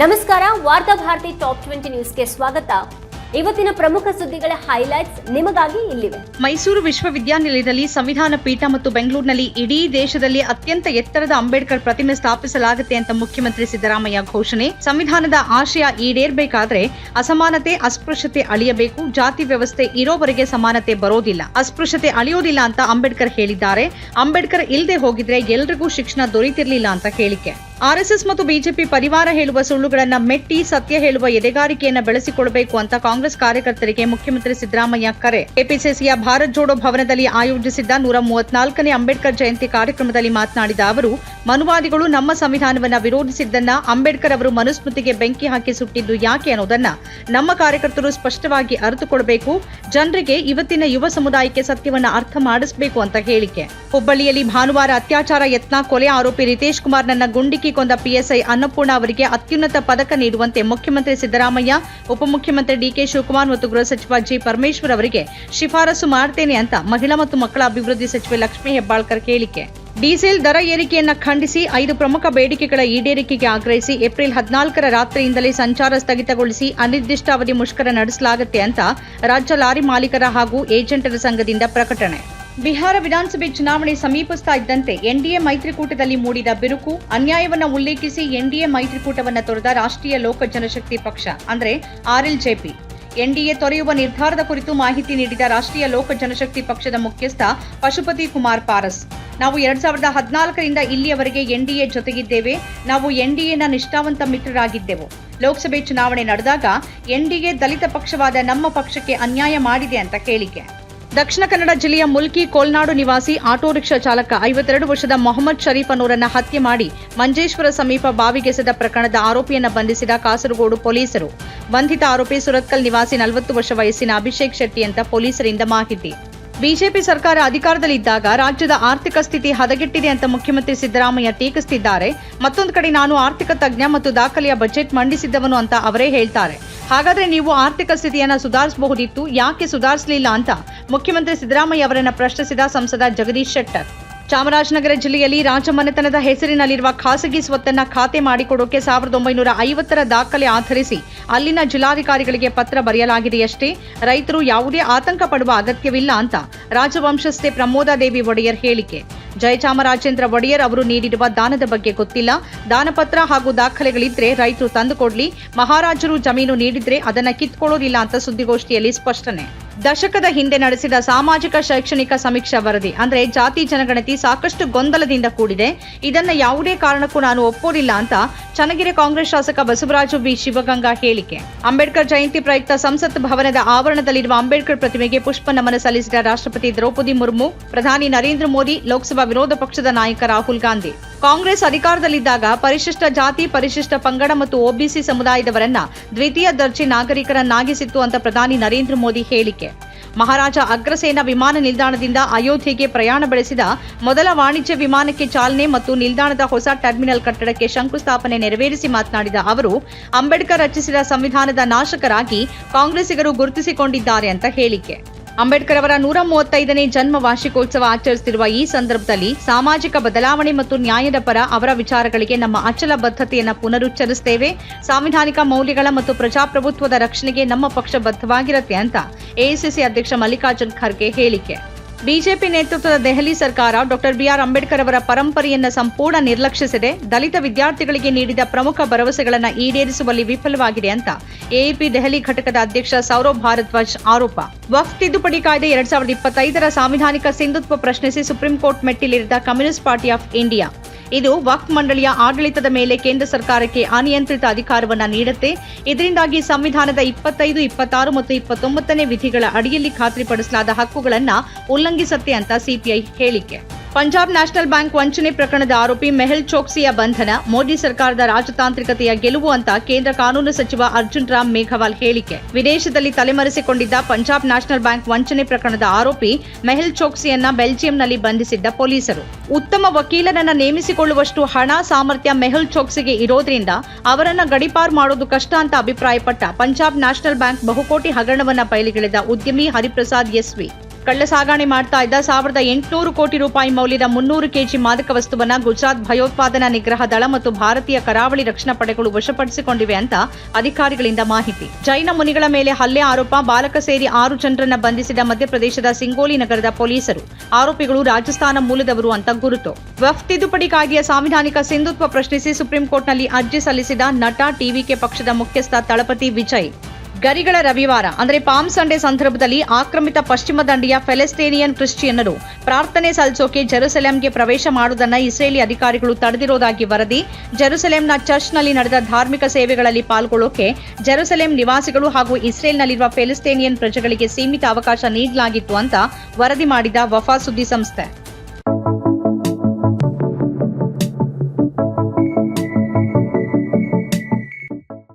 ನಮಸ್ಕಾರ, ವಾರ್ತಾ Bharati top twenty ನ್ಯೂಸ್ಗೆ ಸ್ವಾಗತ. ಇವತ್ತಿನ ಪ್ರಮುಖ ಸುದ್ದಿಗಳ ಹೈಲೈಟ್ಸ್ ನಿಮಗಾಗಿ ಇಲ್ಲಿವೆ. ಮೈಸೂರು ವಿಶ್ವವಿದ್ಯಾನಿಲಯದಲ್ಲಿ ಸಂವಿಧಾನ ಪೀಠ ಮತ್ತು ಬೆಂಗಳೂರಿನಲ್ಲಿ ಇಡೀ ದೇಶದಲ್ಲಿ ಅತ್ಯಂತ ಎತ್ತರದ ಅಂಬೇಡ್ಕರ್ ಪ್ರತಿಮೆ ಸ್ಥಾಪಿಸಲಾಗುತ್ತೆ ಅಂತ ಮುಖ್ಯಮಂತ್ರಿ ಸಿದ್ದರಾಮಯ್ಯ ಘೋಷಣೆ. ಸಂವಿಧಾನದ ಆಶಯ ಈಡೇರ್ಬೇಕಾದ್ರೆ ಅಸಮಾನತೆ, ಅಸ್ಪೃಶ್ಯತೆ ಅಳಿಯಬೇಕು. ಜಾತಿ ವ್ಯವಸ್ಥೆ ಇರೋವರೆಗೆ ಸಮಾನತೆ ಬರೋದಿಲ್ಲ. ಅಸ್ಪೃಶ್ಯತೆ ಅಳಿಯೋದಿಲ್ಲ ಅಂತ ಅಂಬೇಡ್ಕರ್ ಹೇಳಿದ್ದಾರೆ. ಅಂಬೇಡ್ಕರ್ ಇಲ್ಲದೆ ಹೋಗಿದ್ರೆ ಎಲ್ರಿಗೂ ಶಿಕ್ಷಣ ದೊರೀತಿರ್ಲಿಲ್ಲ ಅಂತ ಹೇಳಿಕೆ. ಆರ್ಎಸ್ಎಸ್ ಮತ್ತು ಬಿಜೆಪಿ ಪರಿವಾರ ಹೇಳುವ ಸುಳ್ಳುಗಳನ್ನು ಮೆಟ್ಟಿ ಸತ್ಯ ಹೇಳುವ ಎದೆಗಾರಿಕೆಯನ್ನು ಬೆಳೆಸಿಕೊಡಬೇಕು ಅಂತ ಕಾಂಗ್ರೆಸ್ ಕಾರ್ಯಕರ್ತರಿಗೆ ಮುಖ್ಯಮಂತ್ರಿ ಸಿದ್ದರಾಮಯ್ಯ ಕರೆ. ಕೆಪಿಸಿಸಿಯ ಭಾರತ್ ಜೋಡೋ ಭವನದಲ್ಲಿ ಆಯೋಜಿಸಿದ್ದ ನೂರ ಮೂವತ್ನಾಲ್ಕನೇ ಅಂಬೇಡ್ಕರ್ ಜಯಂತಿ ಕಾರ್ಯಕ್ರಮದಲ್ಲಿ ಮಾತನಾಡಿದ ಅವರು, ಮನುವಾದಿಗಳು ನಮ್ಮ ಸಂವಿಧಾನವನ್ನ ವಿರೋಧಿಸಿದ್ದನ್ನ ಅಂಬೇಡ್ಕರ್ ಅವರು ಮನುಸ್ಮೃತಿಗೆ ಬೆಂಕಿ ಹಾಕಿ ಸುಟ್ಟಿದ್ದು ಯಾಕೆ ಅನ್ನೋದನ್ನ ನಮ್ಮ ಕಾರ್ಯಕರ್ತರು ಸ್ಪಷ್ಟವಾಗಿ ಅರಿತುಕೊಳ್ಳಬೇಕು ಜನರಿಗೆ ಇವತ್ತಿನ ಯುವ ಸಮುದಾಯಕ್ಕೆ ಸತ್ಯವನ್ನ ಅರ್ಥ ಮಾಡಿಸಬೇಕು ಅಂತ ಹೇಳಿಕೆ. ಹುಬ್ಬಳ್ಳಿಯಲ್ಲಿ ಭಾನುವಾರ ಅತ್ಯಾಚಾರ ಯತ್ನ ಕೊಲೆ ಆರೋಪಿ ರಿತೇಶ್ ಕುಮಾರ್ ನನ್ನ ಗುಂಡಿಕ್ಕಿ ಕೊಂದ ಪಿಎಸ್ಐ ಅನ್ನಪೂರ್ಣ ಅವರಿಗೆ ಅತ್ಯುನ್ನತ ಪದಕ ನೀಡುವಂತೆ ಮುಖ್ಯಮಂತ್ರಿ ಸಿದ್ದರಾಮಯ್ಯ, ಉಪಮುಖ್ಯಮಂತ್ರಿ ಡಿಕೆ ಶಿವಕುಮಾರ್ ಮತ್ತು ಗೃಹ ಸಚಿವ ಜಿ. ಪರಮೇಶ್ವರ್ ಅವರಿಗೆ ಶಿಫಾರಸು ಮಾಡ್ತೇನೆ ಅಂತ ಮಹಿಳಾ ಮತ್ತು ಮಕ್ಕಳ ಅಭಿವೃದ್ಧಿ ಸಚಿವೆ ಲಕ್ಷ್ಮೀ ಹೆಬ್ಬಾಳ್ಕರ್ ಹೇಳಿಕೆ. ಡೀಸೆಲ್ ದರ ಏರಿಕೆಯನ್ನು ಖಂಡಿಸಿ ಐದು ಪ್ರಮುಖ ಬೇಡಿಕೆಗಳ ಈಡೇರಿಕೆಗೆ ಆಗ್ರಹಿಸಿ ಏಪ್ರಿಲ್ ಹದಿನಾಲ್ಕರ ರಾತ್ರಿಯಿಂದಲೇ ಸಂಚಾರ ಸ್ಥಗಿತಗೊಳಿಸಿ ಅನಿರ್ದಿಷ್ಟಾವಧಿ ಮುಷ್ಕರ ನಡೆಸಲಾಗುತ್ತೆ ಅಂತ ರಾಜ್ಯ ಲಾರಿ ಮಾಲೀಕರ ಹಾಗೂ ಏಜೆಂಟರ ಸಂಘದಿಂದ ಪ್ರಕಟಣೆ. ಬಿಹಾರ ವಿಧಾನಸಭೆ ಚುನಾವಣೆ ಸಮೀಪಿಸ್ತಾ ಇದ್ದಂತೆ ಎನ್ಡಿಎ ಮೈತ್ರಿಕೂಟದಲ್ಲಿ ಮೂಡಿದ ಬಿರುಕು, ಅನ್ಯಾಯವನ್ನು ಉಲ್ಲೇಖಿಸಿ ಎನ್ಡಿಎ ಮೈತ್ರಿಕೂಟವನ್ನು ತೊರೆದ ರಾಷ್ಟ್ರೀಯ ಲೋಕ ಜನಶಕ್ತಿ ಪಕ್ಷ, ಅಂದರೆ ಆರ್ಎಲ್ಜೆಪಿ ಎನ್ಡಿಎ ತೊರೆಯುವ ನಿರ್ಧಾರದ ಕುರಿತು ಮಾಹಿತಿ ನೀಡಿದ ರಾಷ್ಟ್ರೀಯ ಲೋಕ ಜನಶಕ್ತಿ ಪಕ್ಷದ ಮುಖ್ಯಸ್ಥ ಪಶುಪತಿ ಕುಮಾರ್ ಪಾರಸ್, ನಾವು ಎರಡ್ ಸಾವಿರದ ಹದಿನಾಲ್ಕರಿಂದ ಇಲ್ಲಿಯವರೆಗೆ ಎನ್ಡಿಎ ಜೊತೆಗಿದ್ದೇವೆ, ನಾವು ಎನ್ಡಿಎನ ನಿಷ್ಠಾವಂತ ಮಿತ್ರರಾಗಿದ್ದೆವು. ಲೋಕಸಭೆ ಚುನಾವಣೆ ನಡೆದಾಗ ಎನ್ಡಿಎ ದಲಿತ ಪಕ್ಷವಾದ ನಮ್ಮ ಪಕ್ಷಕ್ಕೆ ಅನ್ಯಾಯ ಮಾಡಿದೆ ಅಂತ ಹೇಳಿಕೆ ದಕ್ಷಿಣ ಕನ್ನಡ ಜಿಲ್ಲೆಯ ಮುಲ್ಕಿ ಕೋಲ್ನಾಡು ನಿವಾಸಿ ಆಟೋ ರಿಕ್ಷಾ ಚಾಲಕ ಐವತ್ತೆರಡು ವರ್ಷದ ಮೊಹಮ್ಮದ್ ಶರೀಫ್ ಅನ್ನೋರನ್ನ ಹತ್ಯೆ ಮಾಡಿ ಮಂಜೇಶ್ವರ ಸಮೀಪ ಬಾವಿಗೆಸೆದ ಪ್ರಕರಣದ ಆರೋಪಿಯನ್ನ ಬಂಧಿಸಿದ ಕಾಸರಗೋಡು ಪೊಲೀಸರು. ಬಂಧಿತ ಆರೋಪಿ ಸುರತ್ಕಲ್ ನಿವಾಸಿ ನಲವತ್ತು ವರ್ಷ ವಯಸ್ಸಿನ ಅಭಿಷೇಕ್ ಶೆಟ್ಟಿ ಅಂತ ಪೊಲೀಸರಿಂದ ಮಾಹಿತಿ. ಬಿಜೆಪಿ ಸರ್ಕಾರ ಅಧಿಕಾರದಲ್ಲಿದ್ದಾಗ ರಾಜ್ಯದ ಆರ್ಥಿಕ ಸ್ಥಿತಿ ಹದಗೆಟ್ಟಿದೆ ಅಂತ ಮುಖ್ಯಮಂತ್ರಿ ಸಿದ್ದರಾಮಯ್ಯ ಟೀಕಿಸುತ್ತಿದ್ದಾರೆ ಮತ್ತೊಂದು ಕಡೆ ನಾನು ಆರ್ಥಿಕ ತಜ್ಞ ಮತ್ತು ದಾಖಲೆಯ ಬಜೆಟ್ ಮಂಡಿಸಿದ್ದವನು ಅಂತ ಅವರೇ ಹೇಳ್ತಾರೆ. ಹಾಗಾದ್ರೆ ನೀವು ಆರ್ಥಿಕ ಸ್ಥಿತಿಯನ್ನ ಸುಧಾರಿಸಬಹುದಿತ್ತು, ಯಾಕೆ ಸುಧಾರಿಸಲಿಲ್ಲ ಅಂತ ಮುಖ್ಯಮಂತ್ರಿ ಸಿದ್ದರಾಮಯ್ಯ ಅವರನ್ನ ಪ್ರಶ್ನಿಸಿದ ಸಂಸದ ಜಗದೀಶ್ ಶೆಟ್ಟರ್. ಚಾಮರಾಜನಗರ ಜಿಲ್ಲೆಯಲ್ಲಿ ರಾಜಮನೆತನದ ಹೆಸರಿನಲ್ಲಿರುವ ಖಾಸಗಿ ಸ್ವತ್ತನ್ನ ಖಾತೆ ಮಾಡಿಕೊಡೋಕೆ ಸಾವಿರದ ಒಂಬೈನೂರ ಐವತ್ತರ ದಾಖಲೆ ಆಧರಿಸಿ ಅಲ್ಲಿನ ಜಿಲ್ಲಾಧಿಕಾರಿಗಳಿಗೆ ಪತ್ರ ಬರೆಯಲಾಗಿದೆಯಷ್ಟೇ. ರೈತರು ಯಾವುದೇ ಆತಂಕ ಪಡುವ ಅಗತ್ಯವಿಲ್ಲ ಅಂತ ರಾಜವಂಶಸ್ಥೆ ಪ್ರಮೋದಾದೇವಿ ಒಡೆಯರ್ ಹೇಳಿಕೆ. ಜಯಚಾಮರಾಜೇಂದ್ರ ಒಡೆಯರ್ ಅವರು ನೀಡಿರುವ ದಾನದ ಬಗ್ಗೆ ಗೊತ್ತಿಲ್ಲ. ದಾನಪತ್ರ ಹಾಗೂ ದಾಖಲೆಗಳಿದ್ರೆ ರೈತರು ತಂದುಕೊಡ್ಲಿ ಮಹಾರಾಜರು ಜಮೀನು ನೀಡಿದ್ರೆ ಅದನ್ನ ಕಿತ್ಕೊಳ್ಳೋದಿಲ್ಲ ಅಂತ ಸುದ್ದಿಗೋಷ್ಠಿಯಲ್ಲಿ ಸ್ಪಷ್ಟನೆ. ದಶಕದ ಹಿಂದೆ ನಡೆಸಿದ ಸಾಮಾಜಿಕ ಶೈಕ್ಷಣಿಕ ಸಮೀಕ್ಷಾ ವರದಿ, ಅಂದ್ರೆ ಜಾತಿ ಜನಗಣತಿ ಸಾಕಷ್ಟು ಗೊಂದಲದಿಂದ ಕೂಡಿದೆ. ಇದನ್ನ ಯಾವುದೇ ಕಾರಣಕ್ಕೂ ನಾನು ಒಪ್ಪೋದಿಲ್ಲ ಅಂತ ಚನ್ನಗಿರಿ ಕಾಂಗ್ರೆಸ್ ಶಾಸಕ ಬಸವರಾಜು ಬಿ. ಶಿವಗಂಗಾ ಹೇಳಿಕೆ. ಅಂಬೇಡ್ಕರ್ ಜಯಂತಿ ಪ್ರಯುಕ್ತ ಸಂಸತ್ ಭವನದ ಆವರಣದಲ್ಲಿರುವ ಅಂಬೇಡ್ಕರ್ ಪ್ರತಿಮೆಗೆ ಪುಷ್ಪ ನಮನ ಸಲ್ಲಿಸಿದ ರಾಷ್ಟ್ರಪತಿ ದ್ರೌಪದಿ ಮುರ್ಮು, ಪ್ರಧಾನಿ ನರೇಂದ್ರ ಮೋದಿ, ಲೋಕಸಭಾ ವಿರೋಧ ಪಕ್ಷದ ನಾಯಕ ರಾಹುಲ್ ಗಾಂಧಿ. ಕಾಂಗ್ರೆಸ್ ಅಧಿಕಾರದಲ್ಲಿದ್ದಾಗ ಪರಿಶಿಷ್ಟ ಜಾತಿ, ಪರಿಶಿಷ್ಟ ಪಂಗಡ ಮತ್ತು ಒಬಿಸಿ ಸಮುದಾಯದವರನ್ನ ದ್ವಿತೀಯ ದರ್ಜೆ ನಾಗರಿಕರನ್ನಾಗಿಸಿತ್ತು ಅಂತ ಪ್ರಧಾನಿ ನರೇಂದ್ರ ಮೋದಿ ಹೇಳಿಕೆ. ಮಹಾರಾಜ ಅಗ್ರಸೇನ ವಿಮಾನ ನಿಲ್ದಾಣದಿಂದ ಅಯೋಧ್ಯೆಗೆ ಪ್ರಯಾಣ ಬೆಳೆಸಿದ ಮೊದಲ ವಾಣಿಜ್ಯ ವಿಮಾನಕ್ಕೆ ಚಾಲನೆ ಮತ್ತು ನಿಲ್ದಾಣದ ಹೊಸ ಟರ್ಮಿನಲ್ ಕಟ್ಟಡಕ್ಕೆ ಶಂಕುಸ್ಥಾಪನೆ ನೆರವೇರಿಸಿ ಮಾತನಾಡಿದ ಅವರು, ಅಂಬೇಡ್ಕರ್ ರಚಿಸಿದ ಸಂವಿಧಾನದ ನಾಶಕರಾಗಿ ಕಾಂಗ್ರೆಸ್ಸಿಗರು ಗುರುತಿಸಿಕೊಂಡಿದ್ದಾರೆ ಅಂತ ಹೇಳಿಕೆ. ಅಂಬೇಡ್ಕರ್ ಅವರ ನೂರ ಮೂವತ್ತೈದನೇ ಜನ್ಮ ವಾರ್ಷಿಕೋತ್ಸವ ಆಚರಿಸುತ್ತಿರುವ ಈ ಸಂದರ್ಭದಲ್ಲಿ ಸಾಮಾಜಿಕ ಬದಲಾವಣೆ ಮತ್ತು ನ್ಯಾಯದ ಪರ ಅವರ ವಿಚಾರಗಳಿಗೆ ನಮ್ಮ ಅಚಲ ಬದ್ಧತೆಯನ್ನು ಪುನರುಚ್ಚರಿಸುತ್ತೇವೆ. ಸಾಂವಿಧಾನಿಕ ಮೌಲ್ಯಗಳ ಮತ್ತು ಪ್ರಜಾಪ್ರಭುತ್ವದ ರಕ್ಷಣೆಗೆ ನಮ್ಮ ಪಕ್ಷ ಬದ್ಧವಾಗಿರುತ್ತೆ ಅಂತ ಎಐಸಿಸಿ ಅಧ್ಯಕ್ಷ ಮಲ್ಲಿಕಾರ್ಜುನ್ ಖರ್ಗೆ ಹೇಳಿಕೆ. ಬಿಜೆಪಿ ನೇತೃತ್ವದ ದೆಹಲಿ ಸರ್ಕಾರ ಡಾಕ್ಟರ್ ಬಿಆರ್ ಅಂಬೇಡ್ಕರ್ ಅವರ ಪರಂಪರೆಯನ್ನು ಸಂಪೂರ್ಣ ನಿರ್ಲಕ್ಷಿಸಿದೆ. ದಲಿತ ವಿದ್ಯಾರ್ಥಿಗಳಿಗೆ ನೀಡಿದ ಪ್ರಮುಖ ಭರವಸೆಗಳನ್ನು ಈಡೇರಿಸುವಲ್ಲಿ ವಿಫಲವಾಗಿದೆ ಅಂತ ಎಎಪಿ ದೆಹಲಿ ಘಟಕದ ಅಧ್ಯಕ್ಷ ಸೌರವ್ ಭಾರದ್ವಾಜ್ ಆರೋಪ. ವಕ್ಫ್ ತಿದ್ದುಪಡಿ ಕಾಯ್ದೆ ಎರಡ್ ಸಾವಿರದ ಇಪ್ಪತ್ತೈದರ ಸಾಂವಿಧಾನಿಕ ಸಿಂಧುತ್ವ ಪ್ರಶ್ನಿಸಿ ಸುಪ್ರೀಂ ಕೋರ್ಟ್ ಮೆಟ್ಟಿಲೇರಿದ ಕಮ್ಯುನಿಸ್ಟ್ ಪಾರ್ಟಿ ಆಫ್ ಇಂಡಿಯಾ. ಇದು ವಕ್ಫ್ ಮಂಡಳಿಯ ಆಡಳಿತದ ಮೇಲೆ ಕೇಂದ್ರ ಸರ್ಕಾರಕ್ಕೆ ಅನಿಯಂತ್ರಿತ ಅಧಿಕಾರವನ್ನು ನೀಡುತ್ತೆ. ಇದರಿಂದಾಗಿ ಸಂವಿಧಾನದ ಇಪ್ಪತ್ತೈದು, ಇಪ್ಪತ್ತಾರು ಮತ್ತು ಇಪ್ಪತ್ತೊಂಬತ್ತನೇ ವಿಧಿಗಳ ಅಡಿಯಲ್ಲಿ ಖಾತ್ರಿಪಡಿಸಲಾದ ಹಕ್ಕುಗಳನ್ನು ಉಲ್ಲಂಘಿಸುತ್ತೆ ಅಂತ ಸಿಪಿಐ ಹೇಳಿಕೆ. ಪಂಜಾಬ್ ನ್ಯಾಷನಲ್ ಬ್ಯಾಂಕ್ ವಂಚನೆ ಪ್ರಕರಣದ ಆರೋಪಿ ಮೆಹುಲ್ ಚೋಕ್ಸಿಯ ಬಂಧನ, ಮೋದಿ ಸರ್ಕಾರದ ರಾಜತಾಂತ್ರಿಕತೆಯ ಗೆಲುವು ಅಂತ ಕೇಂದ್ರ ಕಾನೂನು ಸಚಿವ ಅರ್ಜುನ್ ರಾಮ್ ಮೇಘವಾಲ್ ಹೇಳಿಕೆ. ವಿದೇಶದಲ್ಲಿ ತಲೆಮರೆಸಿಕೊಂಡಿದ್ದ ಪಂಜಾಬ್ ನ್ಯಾಷನಲ್ ಬ್ಯಾಂಕ್ ವಂಚನೆ ಪ್ರಕರಣದ ಆರೋಪಿ ಮೆಹುಲ್ ಚೋಕ್ಸಿಯನ್ನ ಬೆಲ್ಜಿಯಂನಲ್ಲಿ ಬಂಧಿಸಿದ್ದ ಪೊಲೀಸರು. ಉತ್ತಮ ವಕೀಲರನ್ನ ನೇಮಿಸಿಕೊಳ್ಳುವಷ್ಟು ಹಣ ಸಾಮರ್ಥ್ಯ ಮೆಹುಲ್ ಚೋಕ್ಸಿಗೆ ಇರೋದ್ರಿಂದ ಅವರನ್ನ ಗಡಿಪಾರು ಮಾಡೋದು ಕಷ್ಟ ಅಂತ ಅಭಿಪ್ರಾಯಪಟ್ಟ ಪಂಜಾಬ್ ನ್ಯಾಷನಲ್ ಬ್ಯಾಂಕ್ ಬಹುಕೋಟಿ ಹಗರಣವನ್ನ ಬಯಲಿಗೆಳೆದ ಉದ್ಯಮಿ ಹರಿಪ್ರಸಾದ್ ಎಸ್ವಿ. ಕಳ್ಳ ಸಾಗಾಣೆ ಮಾಡ್ತಾ ಇದ್ದ ಸಾವಿರದ ಎಂಟುನೂರು ಕೋಟಿ ರೂಪಾಯಿ ಮೌಲ್ಯದ ಮುನ್ನೂರು ಕೆಜಿ ಮಾದಕ ವಸ್ತುವನ್ನ ಗುಜರಾತ್ ಭಯೋತ್ಪಾದನಾ ನಿಗ್ರಹ ದಳ ಮತ್ತು ಭಾರತೀಯ ಕರಾವಳಿ ರಕ್ಷಣಾ ಪಡೆಗಳು ವಶಪಡಿಸಿಕೊಂಡಿವೆ ಅಂತ ಅಧಿಕಾರಿಗಳಿಂದ ಮಾಹಿತಿ. ಜೈನ ಮುನಿಗಳ ಮೇಲೆ ಹಲ್ಲೆ ಆರೋಪ, ಬಾಲಕ ಸೇರಿ ಆರು ಜನರನ್ನ ಬಂಧಿಸಿದ ಮಧ್ಯಪ್ರದೇಶದ ಸಿಂಗೋಲಿ ನಗರದ ಪೊಲೀಸರು. ಆರೋಪಿಗಳು ರಾಜಸ್ಥಾನ ಮೂಲದವರು ಅಂತ ಗುರುತು. ವಫ್ ತಿದ್ದುಪಡಿ ಕಾಯ್ದೆಯ ಸಾಂವಿಧಾನಿಕ ಸಿಂಧುತ್ವ ಪ್ರಶ್ನಿಸಿ ಸುಪ್ರೀಂ ಕೋರ್ಟ್ನಲ್ಲಿ ಅರ್ಜಿ ಸಲ್ಲಿಸಿದ ನಟ ಟಿವಿಕೆ ಪಕ್ಷದ ಮುಖ್ಯಸ್ಥ ತಳಪತಿ ವಿಜಯ್. ಗರಿಗಳ ರವಿವಾರ, ಅಂದರೆ ಪಾಮ್ ಸಂಡೇ ಸಂದರ್ಭದಲ್ಲಿ ಆಕ್ರಮಿತ ಪಶ್ಚಿಮ ದಂಡೆಯ ಫೆಲೆಸ್ಟೇನಿಯನ್ ಕ್ರಿಶ್ಚಿಯನ್ನರು ಪ್ರಾರ್ಥನೆ ಸಲ್ಲಿಸೋಕೆ ಜೆರುಸೆಲೆಂಗೆ ಪ್ರವೇಶ ಮಾಡುವುದನ್ನು ಇಸ್ರೇಲಿ ಅಧಿಕಾರಿಗಳು ತಡೆದಿರುವುದಾಗಿ ವರದಿ. ಜೆರುಸೆಲೆಂನ ಚರ್ಚ್ನಲ್ಲಿ ನಡೆದ ಧಾರ್ಮಿಕ ಸೇವೆಗಳಲ್ಲಿ ಪಾಲ್ಗೊಳ್ಳೋಕೆ ಜೆರುಸೆಲೆಂ ನಿವಾಸಿಗಳು ಹಾಗೂ ಇಸ್ರೇಲ್ನಲ್ಲಿರುವ ಫೆಲೆಸ್ತೇನಿಯನ್ ಪ್ರಜೆಗಳಿಗೆ ಸೀಮಿತ ಅವಕಾಶ ನೀಡಲಾಗಿತ್ತು ಅಂತ ವರದಿ ಮಾಡಿದ ವಫಾ ಸುದ್ದಿ ಸಂಸ್ಥೆ.